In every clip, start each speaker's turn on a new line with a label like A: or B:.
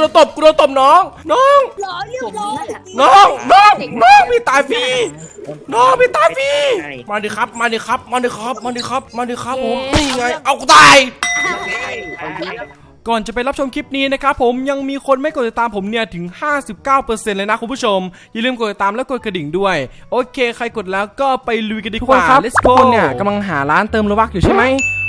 A: โดนตบกูโดนตบน้อง น้อง
B: หรอเรียบร้อย
A: น้องน้องน้องพี่ตายฟรีน้องพี่ตายฟรีมาดิครับ มาดิครับ มาดิครับ มาดิครับ มาดิครับผมนี่ไง เอากูตาย ก่อนจะไปรับชมคลิปนี้นะครับผมยังมีคนไม่กดติดตามผมเนี่ยถึง 59%เลยนะคุณผู้ชม อย่าลืมกดติดตามและกดกระดิ่งด้วย โอเค ใครกดแล้วก็ไปลุยกันดีกว่า
C: ทุกคนครับ
A: Let's
C: ทุ
A: go
C: กคนเนี่ยกำลังหาร้านเติมโลบักอยู่ใช่ไหม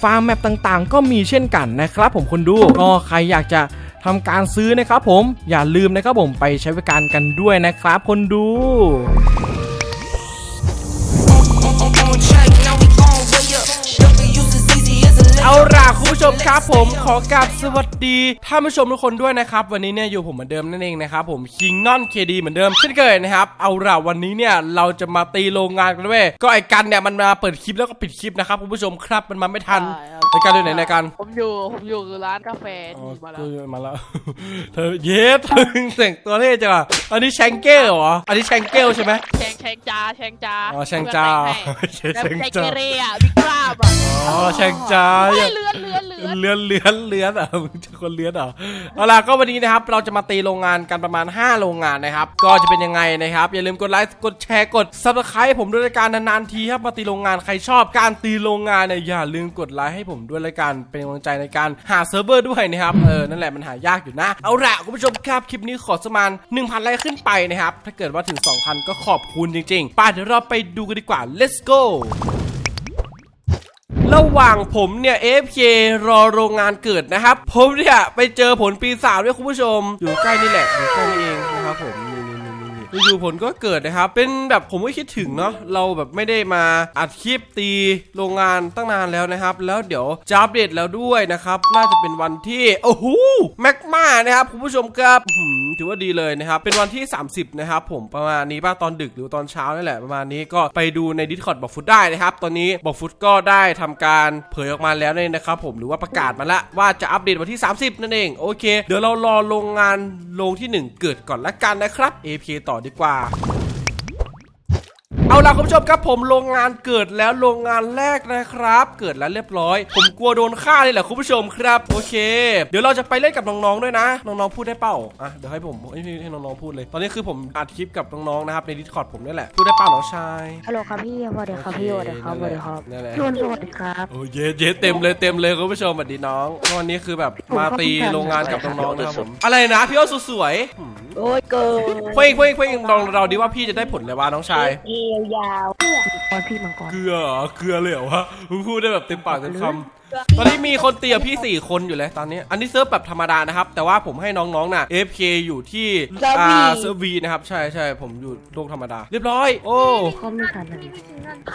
C: ฟาร์มแมปต่างๆ ก็มีเช่นกันนะครับผมคนดูก็ใครอยากจะทำการซื้อนะครับผมอย่าลืมนะครับผมไปใช้บริการกันด้วยนะครับคนดู
A: เอาล่ะคุณผู้ชมครับผมขอกราบสวัสดีท่านผู้ชมทุกคนด้วยนะครับ วันนี้เนี่ยอยู่ผมเหมือนเดิมนั่นเองนะครับผมคิงนอนเคดีเหมือนเดิมเช่นเคยนะครับเอาล่ะวันนี้เนี่ยเราจะมาตีโรงงานกันด้วยก็ไอ้กันเนี่ยมันมาเปิดคลิปแล้วก็ปิดคลิปนะครับคุณผู้ชมครับมันมาไม่ทัน
D: ใช่ครับ
A: ไอ้กันอยู่ไหนไอ้กัน
D: ผมอยู่ผมอยู่ร้านกาแฟ
A: อ๋อ
D: นี่มาแล้ว
A: เออมาแล้ว เธอเย้เธอแต่งตัวเท่จังอะอันนี้แชงเกลเหรออันนี้แชงเกลใช่ไหม
D: แชงแชงจาแชงจา
A: อ๋อแชงจ้า
D: เพื่อน
A: แช
D: แต่
A: ง
D: งให้
A: จ้า
D: แล้วแชงเกเรอะบิ๊กกล้ามอะ
A: อ๋อแชงจ้า
D: เฮ้ยเลือนเลือนเลือน
A: เลื้อนเลื้อนเลื้อนอะมึงจะคนเลื้อนเหรอเอาล่ะก็วันนี้นะครับ เราจะมาตีโรงงานกันประมาณ 5 โรงงานนะครับ ก็จะเป็นยังไงนะครับ อย่าลืมกดไลค์กดแชร์กด subscribe ผมด้วยรายการนานๆทีครับมาตีโรงงานใครชอบการตีโรงงานเนี่ยอย่าลืมกดไลค์ให้ผมด้วยรายการเป็นกำลังใจในการหาเซิร์ฟเวอร์ด้วยนะครับเออนั่นแหละมันหายากอยู่นะเอาล่ะคุณผู้ชมครับคลิปนี้ขอสมาน1,000ไลค์ขึ้นไปนะครับถ้าเกิดว่าถึง 2,000 ก็ขอบคุณจริงๆไปเดี๋ยวเราไปดูกันดีกว่า let's go ระหว่างผมเนี่ย AFK รอโรงงานเกิดนะครับ ผมเนี่ย ไปเจอผลปีศาจด้วยคุณผู้ชม อยู่ใกล้นี่แหละ อยู่ใกล้นี่เองนะครับผม อยู่ๆผลก็เกิดนะครับ เป็นแบบผมไม่คิดถึงเนาะเราแบบไม่ได้มาอัดคลิปตีโรงงานตั้งนานแล้วนะครับ แล้วเดี๋ยวจะอัปเดตแล้วด้วยนะครับน่าจะเป็นวันที่โอ้โหแม็กมานะครับคุณผู้ชมครับถือว่าดีเลยนะครับ เป็นวันที่ 30 นะครับผมประมาณนี้ป่ะตอนดึกหรือตอนเช้านี่แหละประมาณนี้ก็ไปดูใน Discord บอกฟุตได้นะครับ ตอนนี้บอกฟุตก็ได้ทำการเผยออกมาแล้วนี่นะครับผมหรือว่าประกาศมาล้วว่าจะอัปเดตวันที่ 30 นั่นเองโอเค เดี๋ยวเรารอโรงงานโรงที่ 1 เกิดก่อนละกันนะครับ AP ต่อดีกว่า เอาล่ะคุณผู้ชมครับผมโรงงานเกิดแล้วโรงงานแรกนะครับ เกิดแล้วเรียบร้อย ผมกลัวโดนฆ่าเลยแหละคุณผู้ชมครับโอเค เดี๋ยวเราจะไปเล่นกับน้องๆด้วยนะ น้องๆพูดได้เปล่าอะเดี๋ยวให้ผมให้ให้น้องๆพูดเลย ตอนนี้คือผมอัดคลิปกับน้องๆนะครับในดิสคอร์ดผมนี่แหละพูดได้เปล่าน้องชาย
B: ฮัลโหลครับพี่สวัสดีครับพี่สวัสดีครับสวัสดีครับ
A: นั่นแหละ
B: พี่วันสวัสดีครับ
A: โอ้ยเย้เย้เต็มเลยเต็มเลยคุณผู้ชมสวัสดีน้องวันนี้คือแบบมาตีโรงงานกับน้องๆนะครับผมอะไรนะพี่อ้อสวยๆหืม
B: โอ้ยเกิน
A: เพ่งเพ่งเพ่งลองเราดีว่าพี่จะได้ผลเลยวะน้องชาย
B: เอวยาวตอนพี่มังกร
A: เกลือเหรอเกลือเลยเหรอวะมึงพูดได้แบบเต็มปากเต็มคำตอนนี้มีคนเตียพี่4คนอยู่เลยตอนนี้ อันนี้เซิร์ฟแบบธรรมดานะครับ แต่ว่าผมให้น้องๆน่ะ FK อยู่ที่อ่าเซิร์ฟวีนะครับ ใช่ใช่ผมอยู่โลกธรรมดา เรียบร้อย โอ้
B: เขาไม่ทันเลย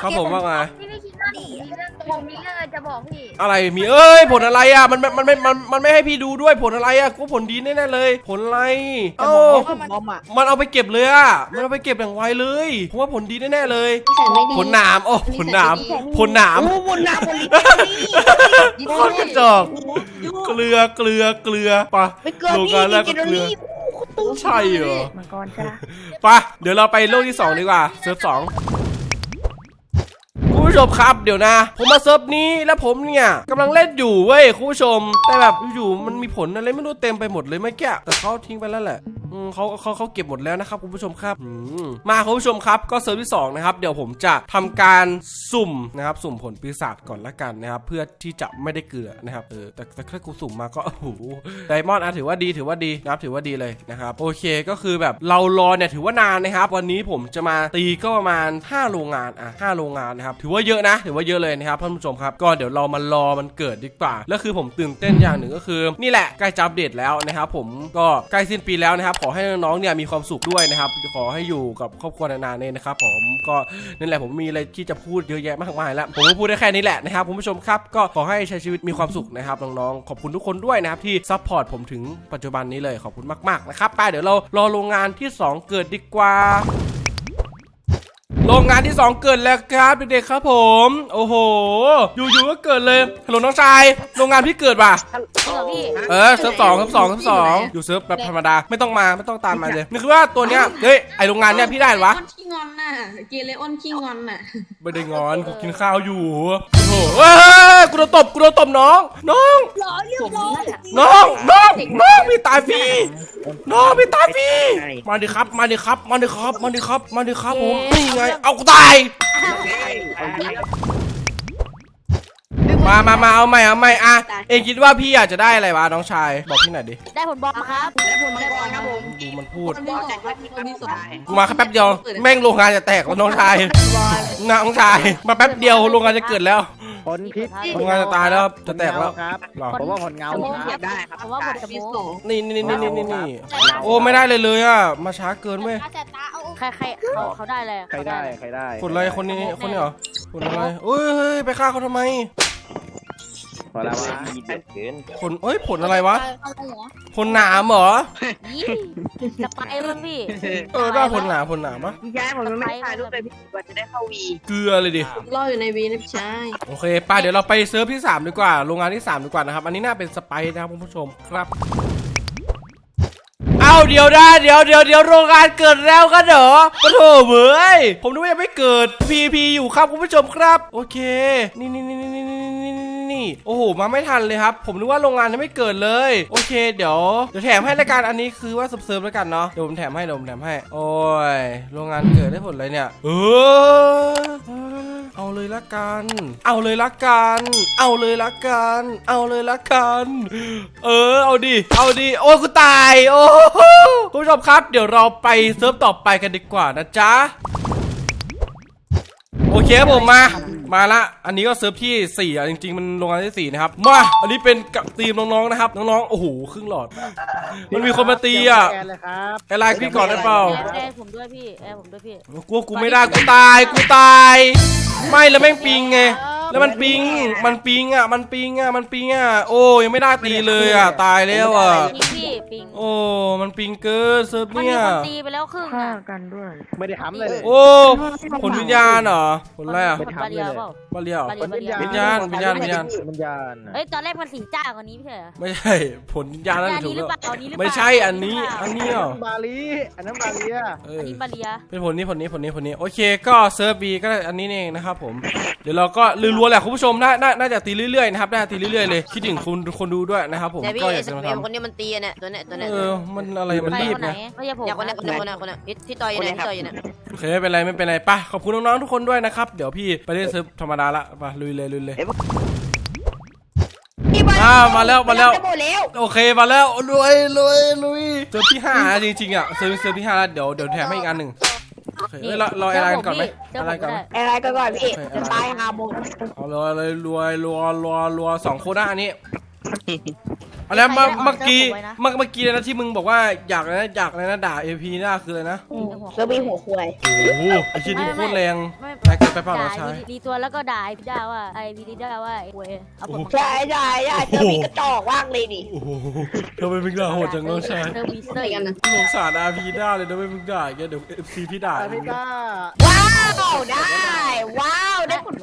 A: ครับผมว่าไง
E: พี่ไม่คิดว่าผมมีเรื่อง ผมมีเรื่องอะไรจะบอกพี่
A: อะไรมีเอ้ยผลอะไรอะมันมันมันไม่มันมันไม่ให้พี่ดูด้วยผลอะไรอะกูผลดีแน่ๆเลย ผลอะไรเอ้า
D: ผมบอมอะ
A: มันเอาไปเก็บเลยอะมันเอาไปเก็บอย่างไวเลยผมว่าผลดีแน่ๆเลย
E: นิสัยไม่ดี
A: ผลหนามโอ้ผลหนามผลหนาม
B: โอ้บนหน้าบนลิ้น
A: โคตรกระจอกเกลือเกลือเกลือปะ
B: ไม่เกิน
A: โรง
B: นี่
A: งานแรก
B: กิ
A: ก็
B: น
A: เกลือ
B: นี่ตู้
A: ใช่เหรอ
B: มังกรจ้า
A: ปะเดี๋ยวเราไปโลกที่2ดีกว่าเซิร์ฟสองคุณ ผู้ชมครับเดี๋ยวนะ ผมมาเซิร์ฟนี้แล้วผมเนี่ยกำลังเล่นอยู่เว้ยคุณผู้ชม แต่แบบอยู่ๆมันมีผลอะไรไม่รู้เต็มไปหมดเลยเมื่อกี้แต่เขาทิ้งไปแล้วแหละ เขาเขาเขาเก็บหมดแล้วนะครับคุณผู้ชมครับมาคุณผู้ชมครับ ก็เซิร์ฟที่สองนะครับเดี๋ยวผมจะทำการสุ่มนะครับสุ่มผลปีศาจก่อนละกันนะครับเพื่อที่จะไม่ได้เกลือนะครับเออแต่แต่ถ้ากูสุ่มมาก็โอ้โหไดมอนด์อะถือว่าดีถือว่าดีนะครับถือว่าดีเลยนะครับโอเคก็คือแบบเรารอเนี่ยถือว่านานนะครับ วันนี้ผมจะมาตีก็ประมาณ 5 โรงงานอะ5โรงงานนะครับถือว่าเยอะนะ ถือว่าเยอะเลยนะครับท่านผู้ชมครับก็เดี๋ยวเรามารอมันเกิดดีกว่าแล้วคือผมตื่นเต้นอย่างหนึ่งก็คือ นี่แหละใกล้จะอัปเดตแล้วนะครับผมก็ใกล้สิ้นปีแล้วนะครับขอให้น้องๆเนี่ยมีความสุขด้วยนะครับ ขอให้อยู่กับครอบครัวนานๆเลยนะครับผมก็นั่นแหละผมมีอะไรที่จะพูดเยอะแยะมากมายแล้วผมก็พูดได้แค่นี้แหละนะครับคุณผู้ชมครับก็ขอให้ใช้ชีวิตมีความสุขนะครับน้องๆขอบคุณทุกคนด้วยนะครับที่ซัพพอร์ตผมถึงปัจจุบันนี้เลยขอบคุณมากๆนะครับไปเดี๋ยวเรารอโรงงานที่ 2 เกิดดีกว่า โรงงานที่ 2 เกิดแล้วครับเด็กๆครับผม โอ้โห อยู่ๆก็เกิดเลยฮัลโหลน้องชาย โรงงานพี่เกิดป่ะ
B: จริงเหรอพี่
A: เออเซิร์ฟสองเซิร์ฟสองเซิร์ฟสองอยู่เซิร์ฟแบบธรรมดาไม่ต้องมาไม่ต้องตามมาเลยนี่คือว่าตัวเนี้ยเฮ้ยไอโรงงานเนี้ยพี่ได้เหรอวะ
F: อ้นขี้งอนน่ะ เกเรอ้นขี้งอนน่ะ
A: ไม่ได้งอนกูกินข้าวอยู่โอ้โห เอ้ยกูโดนตบกูโดนตบน้อง น้องน้อง น้อง น้องพี่ตายฟรีน้องพี่ตายฟรีมาดิครับ มาดิครับ มาดิครับ มาดิครับ มาดิครับผมนี่ไง เอากูตาย มามามาเอาใหม่ เอาใหม่อะ เองคิดว่าพี่อยากจะได้อะไรวะน้องชาย บอกพี่หน่อยดิ
B: ได้ผลบอมครับ
F: ได้ผลมังกรครับผม
A: ดูมันพูด
F: คนที่สองครับคนที่สอง
A: กูมาแค่แป๊บเดียว แม่งโรงงานจะแตกแล้วน้องชาย น้องชาย มาแป๊บเดียวโรงงานจะเกิดแล้ว
G: ผลพิษ
A: โรงงานจะตายแล้วครับจะแตกแล้ว
G: ครับ
A: หรอ
G: ผมว่าผลเงา
B: ผม
G: ครับ
B: ได้ครับผมว่าผลกระ
F: ที่
B: โม
F: สอง
A: นี่นี่นี่นี่นี่นี่โอ้ไม่ได้เลยเลยอะมาช้าเกินเว้ย
B: ใครใครเขาเขาได้เลย
G: ใครได้ใครได้
A: คนอะไรคนนี้คนนี้เหรอคนอะไรเอ้ยเฮ้ยไปฆ่าเขาทำไม
G: พอแล้วว่
A: ผลเอ้ยผลอะไรวะผลหนามเหรอ
B: จะไปร์มั้งพี่
A: เออได้ผลหนามผลหนามปะ
B: ย้ายผมยังไม่ถ่ายรูปเลยพี่
E: กว่าจะได้
A: เข้าวีเกลือเลยดิ
F: รออยู่ในวีนะพี่ชาย
A: โอเคไป้าเดี๋ยวเราไปเซิร์ฟที่ 3 ดีกว่า โรงงานที่ 3 ดีกว่านะครับ อันนี้น่าเป็นสไปซ์นะครับคุณผู้ชมครับ เอาเดี๋ยวได้เดี๋ยวเดี๋ยวเดี๋ยวโรงงานเกิดแล้วกันเหรอโอ้โหเว้ยผมนึกว่ายังไม่เกิดพีพีอยู่ครับคุณผู้ชมครับ โอเค นี่นี่นี่นี่นี่ โอ้โหมาไม่ทันเลยครับ ผมนึกว่าโรงงานยังไม่เกิดเลย โอเค เดี๋ยวเดี๋ยวแถมให้ละกันอันนี้คือว่าเซิร์ฟๆแล้วกันเนาะเดี๋ยวผมแถมให้เดี๋ยวผมแถมให้ โอ้ยโรงงานเกิดได้ผลอะไรเนี่ย เออเอาเลยละกัน เอาเลยละกัน เอาเลยละกัน เอาเลยละกัน เออ เอาดิ เอาดิ โอ้กูตาย โอ้โหคุณผู้ชมครับ เดี๋ยวเราไปเซิร์ฟต่อไปกันดีกว่านะจ๊ะ โอเคครับผมมา มาละ อันนี้ก็เซิร์ฟที่4อะจริงๆ มันโรงงานที่4นะครับ มา อันนี้เป็นกับทีมน้องๆนะครับ น้องๆ โอ้โหครึ่งหลอด มันมีคนมาตีอะ
G: แกนเลยครับ
A: ไอ้ไลน์พี่ก่อนได้เปล่า
B: แอร์ผมด้วยพี่แอร์ผมด้วยพี่
A: กลัวกูไม่ได้กูตายกูตาย ไม่แล้วแม่งปิงไง แล้วมันปิง มันปิงอะ มันปิงอะ มันปิงอะ โอ้ยังไม่ได้ตีเลยอะ ตายแล้วอะ
B: ปิงพี่ ปิง
A: โอ้มันปิงเกินเซิร์ฟ
B: มัน
A: เนี่
B: มี
A: ย
B: คนตีไปแล้วครึ่งฆ่าอะกันด้วย
G: ไม่ได้ทำเลยเลย
A: โอ้ผลวิญญาณเหรอผลอะไรอะ
B: คนบาเรียเปล่า
A: บาเลียว
B: บาเรียบาเรีย
A: วิญญาณ วิญญาณวิญญาณ
G: วิญญาณ
B: เอ้ยตอนแรกมันสีจ้ากว่านี้ไม่ใช่เหรอ
A: ไม่ใช่ผลวิญญาณนั่น
B: อัน
A: ถู
B: นี้
A: ก
B: หรือ
A: แล้ว
B: เปล่าอันนี้หรือเปล่า
A: ไม่ใช่อันนี้อันนี้เหรอ
G: บาลีอันนั้นบาลีอะ
A: เอ
B: อั
A: อ
B: นนี้บาเรีย
A: เป็นผลนี้ผลนี้ผลนี้ผลนี้โอเคก็เซิร์ฟบีก็อันนี้เองนะครับผมเดี๋ยวเราก็ลือรัวแหละคุณผู้ชมน่าน่าน่าจะตีเรื่อยๆนะครับน่าจะตีเรื่อยๆเลยคิดถึงคุณคนดูด้วยนะครับผม
H: เนี่ยพี่
A: ก็อ
H: ไอ้
A: ยาก
H: ส
A: จะมา
H: เปรย์
A: ทำ
H: คนเนี้ยมันตีอะเนี่ยตัวเนี้ยตัวเนี้ย
A: เออมันอะไรมัน
B: ใคร
A: รีบ
B: คนไหน
A: นะ
B: ไม่ใช่ผม
H: เนี่ยคนเนี้ยคนเนี้ยคนเนี้ยคนเนี้ยพี่พี่ต่อยอยู่ไหนพี่ต่อยอยู่ไหน
A: โอเคไม่เป็นไรไม่เป็นไรไปขอบคุณน้องๆทุกคนด้วยนะครับ เดี๋ยวพี่ไปเล่นเซิร์ฟธรรมดาละไปลุยเลยลุยเลยอ้าวมาแล้วมาแล้ว
E: จะหมดแล้ว
A: โอเคมาแล้วลุยลุยลุยเซิร์ฟที่ห้านะจริงๆอะเซิร์ฟเซิร์ฟที่ห้าแล้วเดี๋ยวเดี๋ยวแถมให้อีกอันหนึ่งโอเคเอ้ยเราเราอะไรกันก่อนไหม
B: เจอ
A: อะไร
B: ผม
A: ก่อนไหม
B: ได้
E: อะไรก็ก่อนพี่
A: โอเค
E: จะตายหาหมด
A: เอาเลยเลยรวยรัวรัวรัวรัวสองคนนะ อันนี้อะไรนะเมื่อเมื่อกี้เมื่อเมื่อกี้นะที่มึงบอกว่าอยากอะไรนะอยากอะไรนะด่าเอพีน่าคืออะไรนะ
E: แล้วมีหัวควาย
A: โอ้โหไอ้ชิ้นนี้โคตรแรง
B: ไม่
A: แรงเกินไปเปล่า
B: ด่า
A: น้องชาย
B: ไอ้ดีตัวแล้วก็ด่าไอ้พี่ด้าว่าไอ้พี่ด้าว่าไอ้เวยเอาผล
E: ใช่ใช่ใช่เจอมีกระจอกว่างเลยดิ
A: โอ้โหทำไมมึงด่าโหดจังน้องชาย
B: เซอร์วิสเตอ
F: ใส่
B: ร์
F: กันนะ
A: สงสารอาพีด้าเลยนะไม่มึงด่าอย่างเงี้ยเดี๋ยวเอฟซีพี่ด่า
G: อาพิต้า
E: ว้าวได้ว้าวได้ผล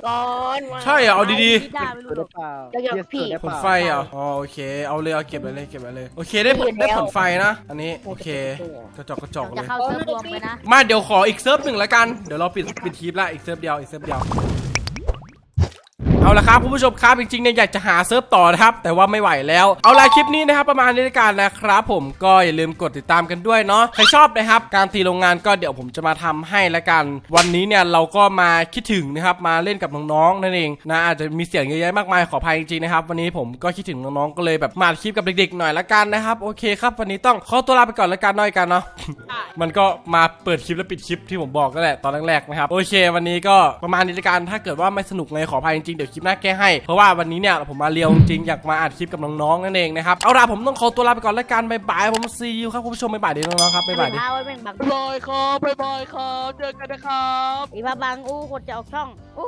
E: ก่อนว้าว
A: ใช่เหรอเอาดี
B: พี่ด้าไม่
G: สุ
B: รู้
G: ด
B: หร
G: ได้
B: อก
G: เปล่า
E: แล้วอย่างพี่
G: เยส
A: ๆผ
G: สุด
A: ล
G: ด้
A: ไฟ
G: เปล่า
A: เหรออ๋อโอเค เอาเลยเอาเก็บไปเลยเก็บไปเลย โอเคได้ผลได้ผลไฟนะ อันนี้โอเค กระจอกกระจอกเล
B: จะ
A: ย
B: เข้าเซิร์ฟรวมไปนะ
A: มาเดี๋ยวขออีกเซิร์ฟหนึ่งละกัน เดี๋ยวเราปิดปิดทีมละอีกเซิร์ฟเดียวอีกเซิร์ฟเดียว เอาละครับคุณผู้ชมครับจริงๆเนี่ยอยากจะหาเซิร์ฟต่อนะครับ แต่ว่าไม่ไหวแล้ว เอาละคลิปนี้นะครับประมาณนี้ละกันนะครับผมก็อย่าลืมกดติดตามกันด้วยเนาะใครชอบนะครับ การตีโรงงานก็เดี๋ยวผมจะมาทำให้ละกัน วันนี้เนี่ยเราก็มาคิดถึงนะครับมาเล่นกับน้องๆนั่นเองนะอาจจะมีเสียงเยอะแยะมากมายขออภัยจริงๆนะครับวันนี้ผมก็คิดถึงน้องๆก็เลยแบบมาอัดคลิปกับเด็กๆหน่อยละกันนะครับโอเคครับ วันนี้ต้องขอตัวลาไปก่อนละกันหน่อยกันเนาะ
D: ใช่
A: มันก็มาเปิดคลิปแล้วปิดคลิปที่ผมบอกก็แหละตอนแรกๆนะครับโอเค วันนี้ก็ประมาณนี้ละกันถ้าเกิดว่าไม่สนุกเลยขออภัยจริงๆเดี๋ยวคลิปหน้าแก้ให้ เพราะว่าวันนี้เนี่ยผมมาเรียวจริงๆอยากมาอัดคลิปกับน้องๆนั่นเองนะครับเอาล่ะผมต้องขอตัวลาไปก่อนแล้วกันบ๊ายบายผมซีอูครับคุณผู้ชมบ๊ายบายดีน้องๆครับบ๊ายบายดิ
B: พาไว้เป็นบัง
D: บายครับบายบายครับ เจอกันนะครับ
B: อีพาบังอู้คนจะออกช่องอู้